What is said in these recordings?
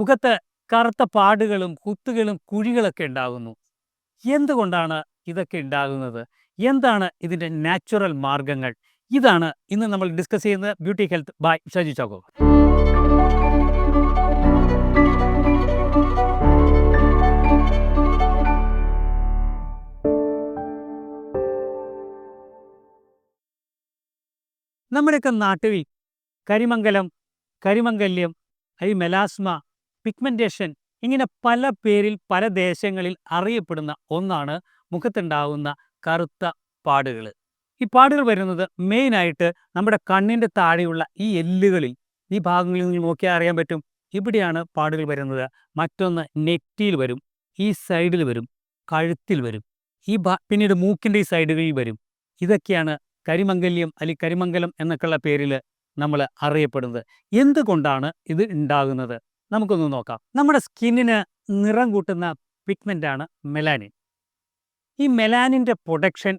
മുഖത്ത് കറുത്ത പാടുകളും കുത്തുകളും കുഴികളൊക്കെ ഉണ്ടാകുന്നു. എന്തുകൊണ്ടാണ് ഇതൊക്കെ ഉണ്ടാകുന്നത്? എന്താണ് ഇതിന്റെ നാച്ചുറൽ മാർഗങ്ങൾ? ഇതാണ് ഇന്ന് നമ്മൾ ഡിസ്കസ് ചെയ്യുന്നത് beauty health by Shaji Chacko. നമ്മുടെയൊക്കെ നാട്ടിൽ കരിമംഗലം കരിമംഗല്യം ഈ മെലാസ്മ പിഗ്മെന്റേഷൻ ഇങ്ങനെ പല പേരിൽ പല ദേശങ്ങളിൽ അറിയപ്പെടുന്ന ഒന്നാണ് മുഖത്തുണ്ടാകുന്ന കറുത്ത പാടുകൾ. ഈ പാടുകൾ വരുന്നത് മെയിനായിട്ട് നമ്മുടെ കണ്ണിന്റെ താഴെയുള്ള ഈ എല്ലുകളിൽ ഈ ഭാഗങ്ങളിൽ നിങ്ങൾ നോക്കിയാൽ അറിയാൻ പറ്റും. ഇവിടെയാണ് പാടുകൾ വരുന്നത്. മറ്റൊന്ന് നെറ്റിയിൽ വരും ഈ സൈഡിൽ വരും കഴുത്തിൽ വരും. ഈ പിന്നീട് മൂക്കിന്റെ ഈ സൈഡുകളിൽ വരും. ഇതൊക്കെയാണ് കരിമംഗല്യം അല്ലെങ്കിൽ കരിമംഗലം എന്നൊക്കെയുള്ള പേരിൽ നമ്മൾ അറിയപ്പെടുന്നത്. എന്തുകൊണ്ടാണ് ഇത് ഉണ്ടാകുന്നത്? നമുക്കൊന്ന് നോക്കാം. നമ്മുടെ സ്കിന്നിന് നിറം കൂട്ടുന്ന പിഗ്മെന്റാണ് മെലാനിൻ ഈ മെലാനിന്റെ പ്രൊഡക്ഷൻ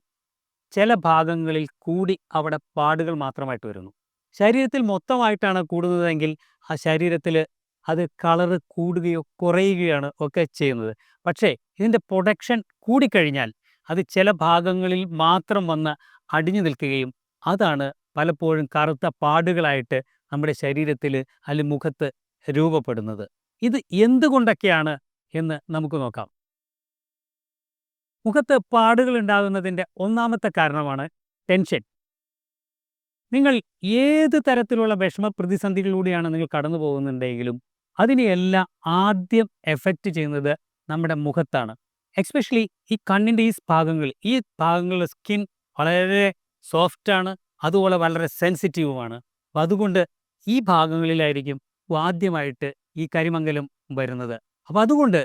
ചില ഭാഗങ്ങളിൽ കൂടി അവിടെ പാടുകൾ മാത്രമായിട്ട് വരുന്നു. ശരീരത്തിൽ മൊത്തമായിട്ടാണ് കൂടുന്നതെങ്കിൽ ആ ശരീരത്തിൽ അത് കളറ് കൂടുകയോ കുറയുകയാണ് ഒക്കെ ചെയ്യുന്നത്. പക്ഷേ ഇതിന്റെ പ്രൊഡക്ഷൻ കൂടിക്കഴിഞ്ഞാൽ അത് ചില ഭാഗങ്ങളിൽ മാത്രം വന്ന് അടിഞ്ഞു നിൽക്കുകയും അതാണ് പലപ്പോഴും കറുത്ത പാടുകളായിട്ട് നമ്മുടെ ശരീരത്തിൽ അല്ലെങ്കിൽ മുഖത്ത് രൂപപ്പെടുന്നത്. ഇത് എന്തുകൊണ്ടൊക്കെയാണ് എന്ന് നമുക്ക് നോക്കാം. മുഖത്ത് പാടുകൾ ഉണ്ടാകുന്നതിന്റെ ഒന്നാമത്തെ കാരണമാണ് ടെൻഷൻ. നിങ്ങൾ ഏത് തരത്തിലുള്ള വിഷമ പ്രതിസന്ധികളിലൂടെയാണ് നിങ്ങൾ കടന്നു പോകുന്നുണ്ടെങ്കിലും അതിനെയെല്ലാം ആദ്യം എഫക്റ്റ് ചെയ്യുന്നത് നമ്മുടെ മുഖത്താണ്. എക്സ്പെഷ്യലി ഈ കണ്ണിന്റെ ഈ ഭാഗങ്ങൾ ഈ ഭാഗങ്ങളിലെ സ്കിൻ വളരെ സോഫ്റ്റാണ് അതുപോലെ വളരെ സെൻസിറ്റീവുമാണ്. അതുകൊണ്ട് ഈ ഭാഗങ്ങളിലായിരിക്കും ആദ്യമായിട്ട് ഈ കരിമംഗലം വരുന്നത്. അപ്പോൾ അതുകൊണ്ട്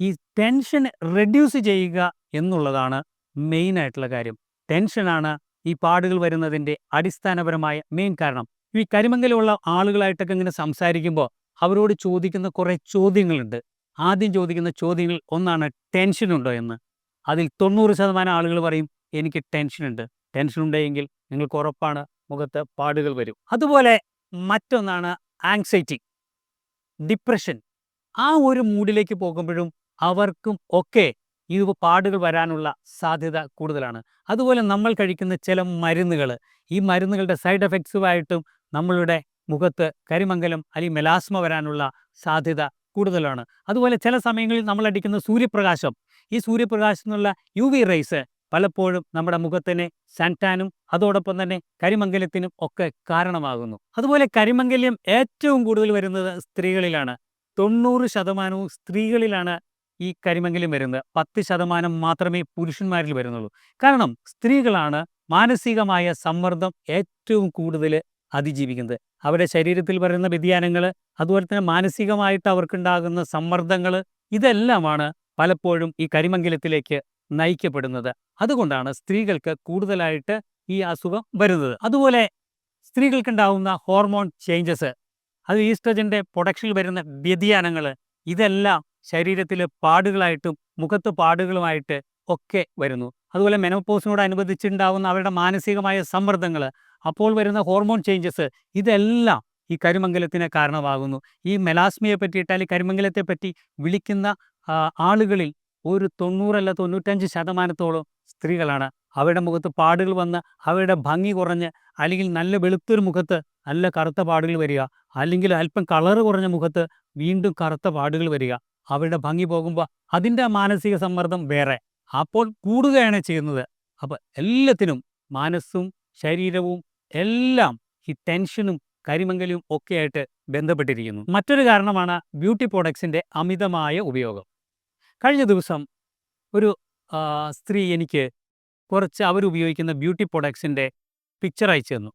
ഈ ടെൻഷൻ റെഡ്യൂസ് ചെയ്യുക എന്നുള്ളതാണ് മെയിൻ ആയിട്ടുള്ള കാര്യം. ടെൻഷനാണ് ഈ പാടുകൾ വരുന്നതിന്റെ അടിസ്ഥാനപരമായ മെയിൻ കാരണം. ഈ കരിമംഗലമുള്ള ആളുകളായിട്ടൊക്കെ ഇങ്ങനെ സംസാരിക്കുമ്പോൾ അവരോട് ചോദിക്കുന്ന കുറേ ചോദ്യങ്ങളുണ്ട്. ആദ്യം ചോദിക്കുന്ന ചോദ്യങ്ങൾ ഒന്നാണ് ടെൻഷൻ ഉണ്ടോ എന്ന്. അതിൽ തൊണ്ണൂറ് ശതമാനം ആളുകൾ പറയും എനിക്ക് ടെൻഷനുണ്ട് ടെൻഷൻ ഉണ്ടെങ്കിൽ നിങ്ങൾക്ക് ഉറപ്പാണ് മുഖത്ത് പാടുകൾ വരും. അതുപോലെ മറ്റൊന്നാണ് ആങ്സൈറ്റി ഡിപ്രഷൻ. ആ ഒരു മൂഡിലേക്ക് പോകുമ്പോഴും അവർക്കും ഒക്കെ ഈ പാടുകൾ വരാനുള്ള സാധ്യത കൂടുതലാണ്. അതുപോലെ നമ്മൾ കഴിക്കുന്ന ചില മരുന്നുകൾ ഈ മരുന്നുകളുടെ സൈഡ് എഫക്ട്സുമായിട്ടും നമ്മളുടെ മുഖത്ത് കരിമംഗലം അല്ലെങ്കിൽ മെലാസ്മ വരാനുള്ള സാധ്യത കൂടുതലാണ്. അതുപോലെ ചില സമയങ്ങളിൽ നമ്മൾ അടിക്കുന്ന സൂര്യപ്രകാശം. ഈ സൂര്യപ്രകാശം യു വി റേസ് പലപ്പോഴും നമ്മുടെ മുഖത്തിന് സെന്റാനും അതോടൊപ്പം തന്നെ കരിമംഗല്യത്തിനും ഒക്കെ കാരണമാകുന്നു. അതുപോലെ കരിമംഗല്യം ഏറ്റവും കൂടുതൽ വരുന്നത് സ്ത്രീകളിലാണ്. തൊണ്ണൂറ് ശതമാനവും സ്ത്രീകളിലാണ് ഈ കരിമംഗല്യം വരുന്നത്. പത്ത് ശതമാനം മാത്രമേ പുരുഷന്മാരിൽ വരുന്നുള്ളൂ. കാരണം സ്ത്രീകളാണ് മാനസികമായ സമ്മർദ്ദം ഏറ്റവും കൂടുതൽ അതിജീവിക്കുന്നത്. അവരുടെ ശരീരത്തിൽ വരുന്ന വ്യതിയാനങ്ങൾ അതുപോലെ തന്നെ മാനസികമായിട്ട് അവർക്കുണ്ടാകുന്ന സമ്മർദ്ദങ്ങൾ ഇതെല്ലാമാണ് പലപ്പോഴും ഈ കരിമംഗലത്തിലേക്ക് നയിക്കപ്പെടുന്നത്. അതുകൊണ്ടാണ് സ്ത്രീകൾക്ക് കൂടുതലായിട്ട് ഈ അസുഖം വരുന്നത്. അതുപോലെ സ്ത്രീകൾക്കുണ്ടാവുന്ന ഹോർമോൺ ചേഞ്ചസ് അത് ഈസ്ട്രജന്റെ പ്രൊഡക്ഷനിൽ വരുന്ന വ്യതിയാനങ്ങൾ ഇതെല്ലാം ശരീരത്തിൽ പാടുകളായിട്ടും മുഖത്ത് പാടുകളുമായിട്ട് ഒക്കെ വരുന്നു. അതുപോലെ മെനോപോസിനോടനുബന്ധിച്ചുണ്ടാവുന്ന അവരുടെ മാനസികമായ സമ്മർദ്ദങ്ങൾ അപ്പോൾ വരുന്ന ഹോർമോൺ ചേഞ്ചസ് ഇതെല്ലാം ഈ കരിമംഗലത്തിന് കാരണമാകുന്നു. ഈ മെലാസ്മിയെ പറ്റിയിട്ട് അല്ലെങ്കിൽ കരിമംഗലത്തെ പറ്റി വിളിക്കുന്ന ആളുകളിൽ ഒരു തൊണ്ണൂറല്ല തൊണ്ണൂറ്റഞ്ച് ശതമാനത്തോളം സ്ത്രീകളാണ്. അവരുടെ മുഖത്ത് പാടുകൾ വന്ന് അവരുടെ ഭംഗി കുറഞ്ഞ് അല്ലെങ്കിൽ നല്ല വെളുത്തൊരു മുഖത്ത് നല്ല കറുത്ത പാടുകൾ വരിക അല്ലെങ്കിൽ അല്പം കളറ് കുറഞ്ഞ മുഖത്ത് വീണ്ടും കറുത്ത പാടുകൾ വരിക അവരുടെ ഭംഗി പോകുമ്പോൾ അതിന്റെ മാനസിക സമ്മർദ്ദം വേറെ. അപ്പോൾ കൂടുകയാണ് ചെയ്യുന്നത്. അപ്പോൾ എല്ലാത്തിനും മനസ്സും ശരീരവും എല്ലാം ഈ ടെൻഷനും കരിമംഗലവും ഒക്കെയായിട്ട് ബന്ധപ്പെട്ടിരിക്കുന്നു. മറ്റൊരു കാരണമാണ് ബ്യൂട്ടി പ്രോഡക്ട്സിന്റെ അമിതമായ ഉപയോഗം. കഴിഞ്ഞ ദിവസം ഒരു സ്ത്രീ എനിക്ക് കുറച്ച് അവരുപയോഗിക്കുന്ന ബ്യൂട്ടി പ്രൊഡക്ട്സിന്റെ പിക്ചർ അയച്ചു തന്നു.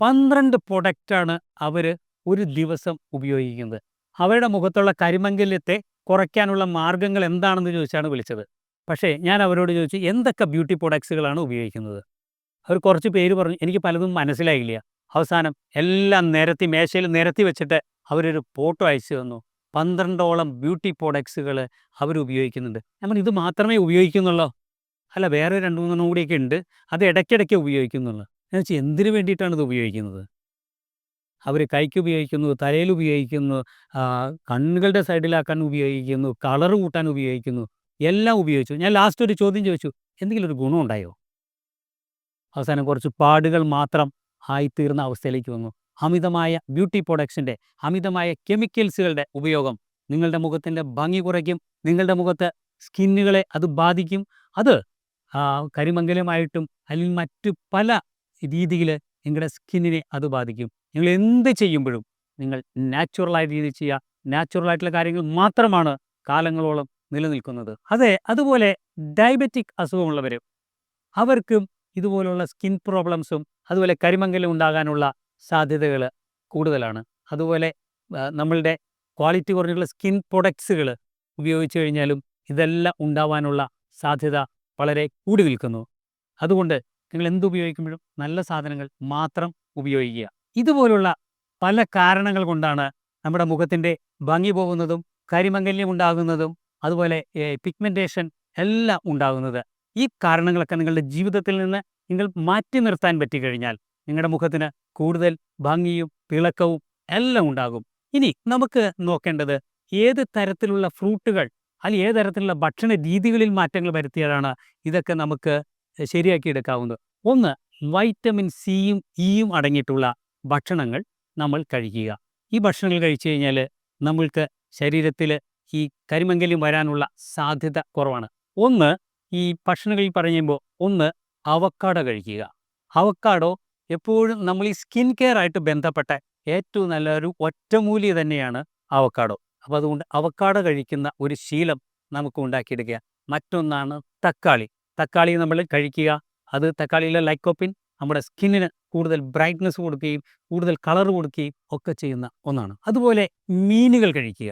പന്ത്രണ്ട് പ്രൊഡക്റ്റാണ് അവർ ഒരു ദിവസം ഉപയോഗിക്കുന്നത്. അവരുടെ മുഖത്തുള്ള കരിമംഗല്യത്തെ കുറയ്ക്കാനുള്ള മാർഗങ്ങൾ എന്താണെന്ന് ചോദിച്ചാണ് വിളിച്ചത്. പക്ഷേ ഞാൻ അവരോട് ചോദിച്ചു എന്തൊക്കെ ബ്യൂട്ടി പ്രൊഡക്ട്സുകളാണ് ഉപയോഗിക്കുന്നത്? അവർ കുറച്ച് പേര് പറഞ്ഞു എനിക്ക് പലതും മനസ്സിലായില്ല. അവസാനം എല്ലാം നിരത്തി മേശയിൽ നിരത്തി വെച്ചിട്ട് അവരൊരു ഫോട്ടോ അയച്ചു തന്നു. പന്ത്രണ്ടോളം ബ്യൂട്ടി പ്രോഡക്ട്സുകൾ അവർ ഉപയോഗിക്കുന്നുണ്ട്. നമ്മൾ ഇത് മാത്രമേ ഉപയോഗിക്കുന്നുള്ളോ? അല്ല വേറെ രണ്ട് മൂന്നെണ്ണം കൂടിയൊക്കെ ഉണ്ട്. അത് ഇടയ്ക്കിടയ്ക്ക് ഉപയോഗിക്കുന്നുള്ളൂ. എന്ന് വെച്ചാൽ എന്തിനു വേണ്ടിയിട്ടാണ് ഇത് ഉപയോഗിക്കുന്നത്? അവർ കൈക്ക് ഉപയോഗിക്കുന്നു തലയിൽ ഉപയോഗിക്കുന്നു കണ്ണുകളുടെ സൈഡിലാക്കാൻ ഉപയോഗിക്കുന്നു കളർ കൂട്ടാൻ ഉപയോഗിക്കുന്നു എല്ലാം ഉപയോഗിച്ചു. ഞാൻ ലാസ്റ്റ് ഒരു ചോദ്യം ചോദിച്ചു എന്തെങ്കിലും ഒരു ഗുണം ഉണ്ടായോ? അവസാനം കുറച്ച് പാടുകൾ മാത്രം ആയിത്തീർന്ന അവസ്ഥയിലേക്ക് വന്നു. അമിതമായ ബ്യൂട്ടി പ്രൊഡക്ട്സിന്റെ അമിതമായ കെമിക്കൽസുകളുടെ ഉപയോഗം നിങ്ങളുടെ മുഖത്തിന്റെ ഭംഗി കുറയ്ക്കും നിങ്ങളുടെ മുഖത്ത് സ്കിന്നുകളെ അത് ബാധിക്കും. അത് കരിമംഗലമായിട്ടും അല്ലെങ്കിൽ മറ്റു പല രീതിയിൽ നിങ്ങളുടെ സ്കിന്നിനെ അത് ബാധിക്കും. നിങ്ങൾ എന്ത് ചെയ്യുമ്പോഴും നിങ്ങൾ നാച്ചുറലായ രീതിയിൽ ചെയ്യുക. നാച്ചുറലായിട്ടുള്ള കാര്യങ്ങൾ മാത്രമാണ് കാലങ്ങളോളം നിലനിൽക്കുന്നത്. അതെ അതുപോലെ ഡയബറ്റിക് അസുഖമുള്ളവർ അവർക്കും ഇതുപോലുള്ള സ്കിൻ പ്രോബ്ലംസും അതുപോലെ കരിമംഗലം ഉണ്ടാകാനുള്ള സാധ്യതകൾ കൂടുതലാണ്. അതുപോലെ നമ്മളുടെ ക്വാളിറ്റി കുറഞ്ഞുള്ള സ്കിൻ പ്രൊഡക്ട്സുകൾ ഉപയോഗിച്ച് കഴിഞ്ഞാലും ഇതെല്ലാം ഉണ്ടാവാനുള്ള സാധ്യത വളരെ കൂടി നിൽക്കുന്നു. അതുകൊണ്ട് നിങ്ങൾ എന്ത് ഉപയോഗിക്കുമ്പോഴും നല്ല സാധനങ്ങൾ മാത്രം ഉപയോഗിക്കുക. ഇതുപോലുള്ള പല കാരണങ്ങൾ കൊണ്ടാണ് നമ്മുടെ മുഖത്തിന്റെ ഭംഗി പോകുന്നതും കരിമംഗല്യം ഉണ്ടാകുന്നതും അതുപോലെ പിഗ്മെന്റേഷൻ എല്ലാം ഉണ്ടാകുന്നത്. ഈ കാരണങ്ങളൊക്കെ നിങ്ങളുടെ ജീവിതത്തിൽ നിന്ന് നിങ്ങൾ മാറ്റി നിർത്താൻ പറ്റിക്കഴിഞ്ഞാൽ നിങ്ങളുടെ മുഖത്തിന് കൂടുതൽ ഭംഗിയും തിളക്കവും എല്ലാം ഉണ്ടാകും. ഇനി നമുക്ക് നോക്കേണ്ടത് ഏത് തരത്തിലുള്ള ഫ്രൂട്ടുകൾ അല്ലെങ്കിൽ ഏത് തരത്തിലുള്ള ഭക്ഷണ രീതികളിൽ മാറ്റങ്ങൾ വരുത്തിയാലാണ് ഇതൊക്കെ നമുക്ക് ശരിയാക്കി എടുക്കാവുന്നത് ഒന്ന് വൈറ്റമിൻ സിയും ഇയും അടങ്ങിയിട്ടുള്ള ഭക്ഷണങ്ങൾ നമ്മൾ കഴിക്കുക. ഈ ഭക്ഷണങ്ങൾ കഴിച്ചു കഴിഞ്ഞാൽ നമ്മൾക്ക് ശരീരത്തിൽ ഈ കരിമംഗല്യം വരാനുള്ള സാധ്യത കുറവാണ്. ഒന്ന് ഈ ഭക്ഷണങ്ങളിൽ പറയുമ്പോൾ ഒന്ന് അവക്കാടോ കഴിക്കുക. അവക്കാടോ എപ്പോഴും നമ്മൾ ഈ സ്കിൻ കെയർ ആയിട്ട് ബന്ധപ്പെട്ട ഏറ്റവും നല്ലൊരു ഒറ്റമൂലി തന്നെയാണ് അവക്കാടോ. അപ്പോൾ അതുകൊണ്ട് അവക്കാടോ കഴിക്കുന്ന ഒരു ശീലം നമുക്ക് ഉണ്ടാക്കിയെടുക്കുക. മറ്റൊന്നാണ് തക്കാളി. തക്കാളി നമ്മൾ കഴിക്കുക. അത് തക്കാളിയിലെ ലൈക്കോപ്പിൻ നമ്മുടെ സ്കിന്നിന് കൂടുതൽ ബ്രൈറ്റ്നസ് കൊടുക്കുകയും കൂടുതൽ കളർ കൊടുക്കുകയും ഒക്കെ ചെയ്യുന്ന ഒന്നാണ്. അതുപോലെ മീനുകൾ കഴിക്കുക.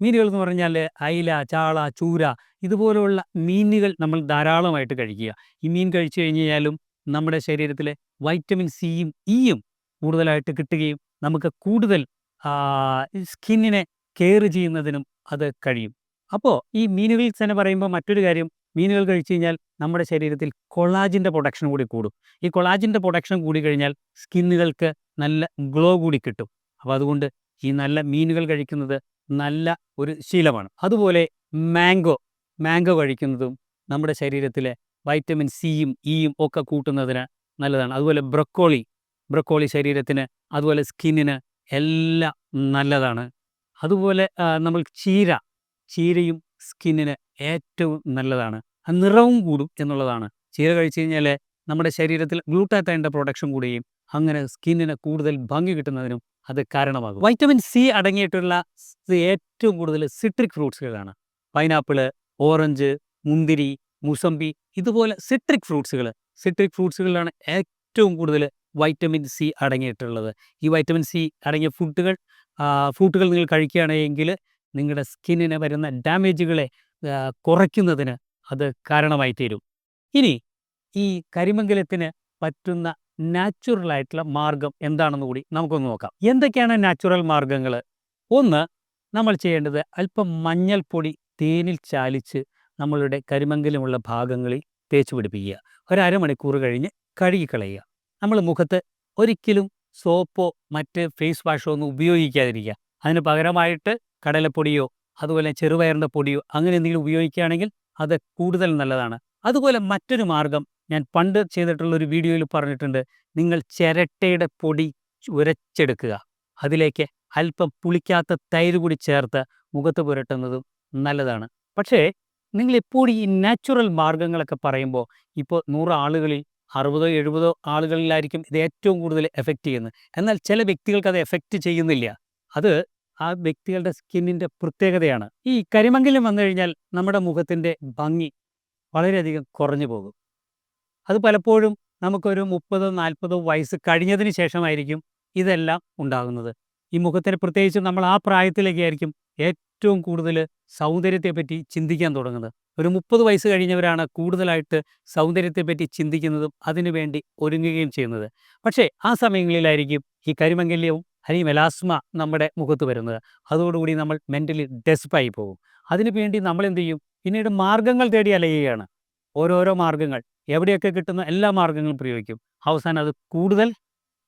മീനുകൾ എന്ന് പറഞ്ഞാൽ അയില ചാള ചൂര ഇതുപോലെയുള്ള മീനുകൾ നമ്മൾ ധാരാളമായിട്ട് കഴിക്കുക. ഈ മീൻ കഴിച്ചു കഴിഞ്ഞ് കഴിഞ്ഞാലും നമ്മുടെ ശരീരത്തിലെ വൈറ്റമിൻ സിയും ഇയും കൂടുതലായിട്ട് കിട്ടുകയും നമുക്ക് കൂടുതൽ സ്കിന്നിനെ കെയർ ചെയ്യുന്നതിനും അത് കഴിയും. അപ്പോൾ ഈ മീനുകൾ തന്നെ പറയുമ്പോൾ മറ്റൊരു കാര്യം മീനുകൾ കഴിച്ചു കഴിഞ്ഞാൽ നമ്മുടെ ശരീരത്തിൽ കൊളാജിന്റെ പ്രൊഡക്ഷൻ കൂടി കൂടും. ഈ കൊളാജിന്റെ പ്രൊഡക്ഷൻ കൂടി കഴിഞ്ഞാൽ സ്കിന്നുകൾക്ക് നല്ല ഗ്ലോ കൂടി കിട്ടും. അപ്പോൾ അതുകൊണ്ട് ഈ നല്ല മീനുകൾ കഴിക്കുന്നത് നല്ല ഒരു ശീലമാണ്. അതുപോലെ മാംഗോ മാംഗോ കഴിക്കുന്നതും നമ്മുടെ ശരീരത്തിലെ വൈറ്റമിൻ സിയും ഇയും ഒക്കെ കൂട്ടുന്നതിന് നല്ലതാണ്. അതുപോലെ ബ്രക്കോളി ബ്രക്കോളി ശരീരത്തിന് അതുപോലെ സ്കിന്നിന് എല്ലാം നല്ലതാണ്. അതുപോലെ നമ്മൾ ചീര ചീരയും സ്കിന്നിന് ഏറ്റവും നല്ലതാണ്. നിറവും കൂടും എന്നുള്ളതാണ്. ചീര കഴിച്ചു കഴിഞ്ഞാൽ നമ്മുടെ ശരീരത്തിൽ ഗ്ലൂട്ടാത്തൈന്റെ പ്രൊഡക്ഷൻ കൂടുകയും അങ്ങനെ സ്കിന്നിന് കൂടുതൽ ഭംഗി കിട്ടുന്നതിനും അത് കാരണമാകും. വൈറ്റമിൻ സി അടങ്ങിയിട്ടുള്ള ഏറ്റവും കൂടുതൽ സിട്രിക് ഫ്രൂട്ട്സുകളാണ്. പൈനാപ്പിൾ ഓറഞ്ച് മുന്തിരി മുസമ്പി ഇതുപോലെ സിട്രിക് ഫ്രൂട്ട്സുകൾ സിട്രിക് ഫ്രൂട്ട്സുകളിലാണ് ഏറ്റവും കൂടുതൽ വൈറ്റമിൻ സി അടങ്ങിയിട്ടുള്ളത്. ഈ വൈറ്റമിൻ സി അടങ്ങിയ ഫുഡുകൾ ഫ്രൂട്ടുകൾ നിങ്ങൾ കഴിക്കുകയാണെങ്കിൽ നിങ്ങളുടെ സ്കിന്നിന് വരുന്ന ഡാമേജുകളെ കുറയ്ക്കുന്നതിന് അത് കാരണമായി തീരും ഇനി ഈ കരിമംഗലത്തിന് പറ്റുന്ന നാച്ചുറൽ ആയിട്ടുള്ള മാർഗം എന്താണെന്ന് കൂടി നമുക്കൊന്ന് നോക്കാം. എന്തൊക്കെയാണ് നാച്ചുറൽ മാർഗങ്ങൾ ഒന്ന് നമ്മൾ ചെയ്യേണ്ടത് അല്പം മഞ്ഞൾപ്പൊടി തേനിൽ ചാലിച്ച് നമ്മളുടെ കരിമംഗലമുള്ള ഭാഗങ്ങളിൽ തേച്ച് പിടിപ്പിക്കുക. ഒരു അരമണിക്കൂർ കഴിഞ്ഞ് കഴുകിക്കളയുക. നമ്മൾ മുഖത്ത് ഒരിക്കലും സോപ്പോ മറ്റ് ഫേസ് വാഷോ ഒന്നും ഉപയോഗിക്കാതിരിക്കുക. അതിന് പകരമായിട്ട് കടലപ്പൊടിയോ അതുപോലെ ചെറുപയറിന്റെ പൊടിയോ അങ്ങനെ എന്തെങ്കിലും ഉപയോഗിക്കുകയാണെങ്കിൽ അത് കൂടുതൽ നല്ലതാണ്. അതുപോലെ മറ്റൊരു മാർഗം ഞാൻ പണ്ട് ചെയ്തിട്ടുള്ള ഒരു വീഡിയോയിൽ പറഞ്ഞിട്ടുണ്ട്. നിങ്ങൾ ചിരട്ടയുടെ പൊടി ഉരച്ചെടുക്കുക. അതിലേക്ക് അല്പം പുളിക്കാത്ത തൈര് കൂടി ചേർത്ത് മുഖത്ത് പുരട്ടുന്നതും നല്ലതാണ്. പക്ഷേ നിങ്ങൾ എപ്പോഴും ഈ നാച്ചുറൽ മാർഗങ്ങളൊക്കെ പറയുമ്പോൾ ഇപ്പോൾ നൂറ് ആളുകളിൽ അറുപതോ എഴുപതോ ആളുകളിലായിരിക്കും ഇത് ഏറ്റവും കൂടുതൽ എഫക്റ്റ് ചെയ്യുന്നത്. എന്നാൽ ചില വ്യക്തികൾക്ക് അത് എഫക്റ്റ് ചെയ്യുന്നില്ല. അത് ആ വ്യക്തികളുടെ സ്കിന്നിന്റെ പ്രത്യേകതയാണ്. ഈ കരിമംഗലം വന്നു കഴിഞ്ഞാൽ നമ്മുടെ മുഖത്തിന്റെ ഭംഗി വളരെയധികം കുറഞ്ഞു പോകും. അത് പലപ്പോഴും നമുക്കൊരു മുപ്പതോ നാൽപ്പതോ വയസ്സ് കഴിഞ്ഞതിന് ശേഷമായിരിക്കും ഇതെല്ലാം ഉണ്ടാകുന്നത്. ഈ മുഖത്തിന് പ്രത്യേകിച്ച് നമ്മൾ ആ പ്രായത്തിലേക്ക് ആയിരിക്കും ഏറ്റവും കൂടുതൽ സൗന്ദര്യത്തെപ്പറ്റി ചിന്തിക്കാൻ തുടങ്ങുന്നത്. ഒരു മുപ്പത് വയസ്സ് കഴിഞ്ഞവരാണ് കൂടുതലായിട്ട് സൗന്ദര്യത്തെപ്പറ്റി ചിന്തിക്കുന്നതും അതിനുവേണ്ടി ഒരുങ്ങുകയും ചെയ്യുന്നത്. പക്ഷേ ആ സമയങ്ങളിലായിരിക്കും ഈ കരിമംഗല്യവും അല്ലെങ്കിൽ മെലാസ്മ നമ്മുടെ മുഖത്ത് വരുന്നത്. അതോടുകൂടി നമ്മൾ മെന്റലി ഡെസ്പായി പോകും. അതിനു വേണ്ടി നമ്മൾ എന്ത് ചെയ്യും? പിന്നീട് മാർഗങ്ങൾ തേടി അലയുകയാണ്. ഓരോരോ മാർഗങ്ങൾ. എവിടെയൊക്കെ കിട്ടുന്ന എല്ലാ മാർഗങ്ങളും പ്രയോഗിക്കും. അവസാനം അത് കൂടുതൽ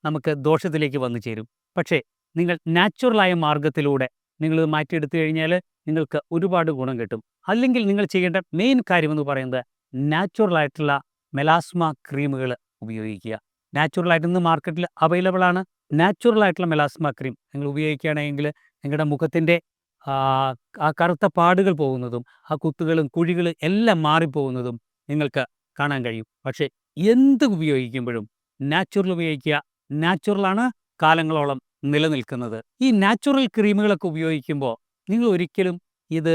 നമുക്ക് ദോഷത്തിലേക്ക് വന്നു ചേരും. പക്ഷേ നിങ്ങൾ നാച്ചുറലായ മാർഗത്തിലൂടെ നിങ്ങളിത് മാറ്റിയെടുത്തു കഴിഞ്ഞാൽ നിങ്ങൾക്ക് ഒരുപാട് ഗുണം കിട്ടും. അല്ലെങ്കിൽ നിങ്ങൾ ചെയ്യേണ്ട മെയിൻ കാര്യമെന്ന് പറയുന്നത് നാച്ചുറലായിട്ടുള്ള മെലാസ്മ ക്രീമുകൾ ഉപയോഗിക്കുക. നാച്ചുറലായിട്ട് ഇന്ന് മാർക്കറ്റിൽ അവൈലബിൾ ആണ്. നാച്ചുറലായിട്ടുള്ള മെലാസ്മ ക്രീം നിങ്ങൾ ഉപയോഗിക്കുകയാണെങ്കിൽ നിങ്ങളുടെ മുഖത്തിന്റെ ആ കറുത്ത പാടുകൾ പോകുന്നതും ആ കുത്തുകളും കുഴികളും എല്ലാം മാറിപ്പോകുന്നതും നിങ്ങൾക്ക് കാണാൻ കഴിയും. പക്ഷേ എന്ത് ഉപയോഗിക്കുമ്പോഴും നാച്ചുറൽ ഉപയോഗിക്കുക നാച്ചുറലാണ് കാലങ്ങളോളം നിലനിൽക്കുന്നത്. ഈ നാച്ചുറൽ ക്രീമുകളൊക്കെ ഉപയോഗിക്കുമ്പോൾ നിങ്ങൾ ഒരിക്കലും ഇത്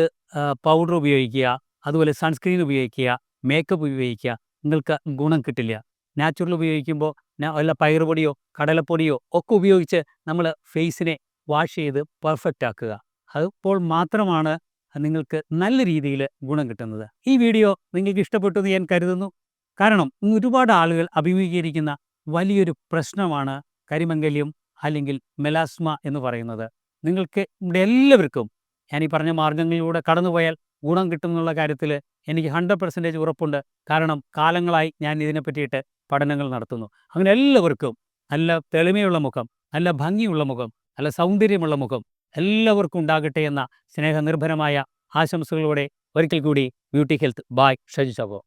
പൗഡർ ഉപയോഗിക്കുക അതുപോലെ സൺസ്ക്രീൻ ഉപയോഗിക്കുക മേക്കപ്പ് ഉപയോഗിക്കുക നിങ്ങൾക്ക് ഗുണം കിട്ടില്ല. നാച്ചുറൽ ഉപയോഗിക്കുമ്പോൾ അല്ല പയറുപൊടിയോ കടലപ്പൊടിയോ ഒക്കെ ഉപയോഗിച്ച് നമ്മൾ ഫേസിനെ വാഷ് ചെയ്ത് പെർഫെക്റ്റ് ആക്കുക. അപ്പോൾ മാത്രമാണ് നിങ്ങൾക്ക് നല്ല രീതിയിൽ ഗുണം കിട്ടുന്നത്. ഈ വീഡിയോ നിങ്ങൾക്ക് ഇഷ്ടപ്പെട്ടു എന്ന് ഞാൻ കരുതുന്നു. കാരണം ഒരുപാട് ആളുകൾ അഭിമുഖീകരിക്കുന്ന വലിയൊരു പ്രശ്നമാണ് കരിമംഗല്യം അല്ലെങ്കിൽ മെലാസ്മ എന്ന് പറയുന്നത്. നിങ്ങൾക്ക് ഇവിടെ എല്ലാവർക്കും ഞാൻ ഈ പറഞ്ഞ മാർഗങ്ങളിലൂടെ കടന്നുപോയാൽ ഗുണം കിട്ടും എന്നുള്ള കാര്യത്തിൽ എനിക്ക് ഹൺഡ്രഡ് പെർസെന്റേജ് ഉറപ്പുണ്ട്. കാരണം കാലങ്ങളായി ഞാൻ ഇതിനെ പറ്റിയിട്ട് പഠനങ്ങൾ നടത്തുന്നു. അങ്ങനെ എല്ലാവർക്കും നല്ല തെളിമയുള്ള മുഖം നല്ല ഭംഗിയുള്ള മുഖം നല്ല സൗന്ദര്യമുള്ള മുഖം എല്ലാവർക്കും ഉണ്ടാകട്ടെ എന്ന സ്നേഹനിർഭരമായ ആശംസകളോടെ ഒരിക്കൽ കൂടി beauty health. By Shaju Chacko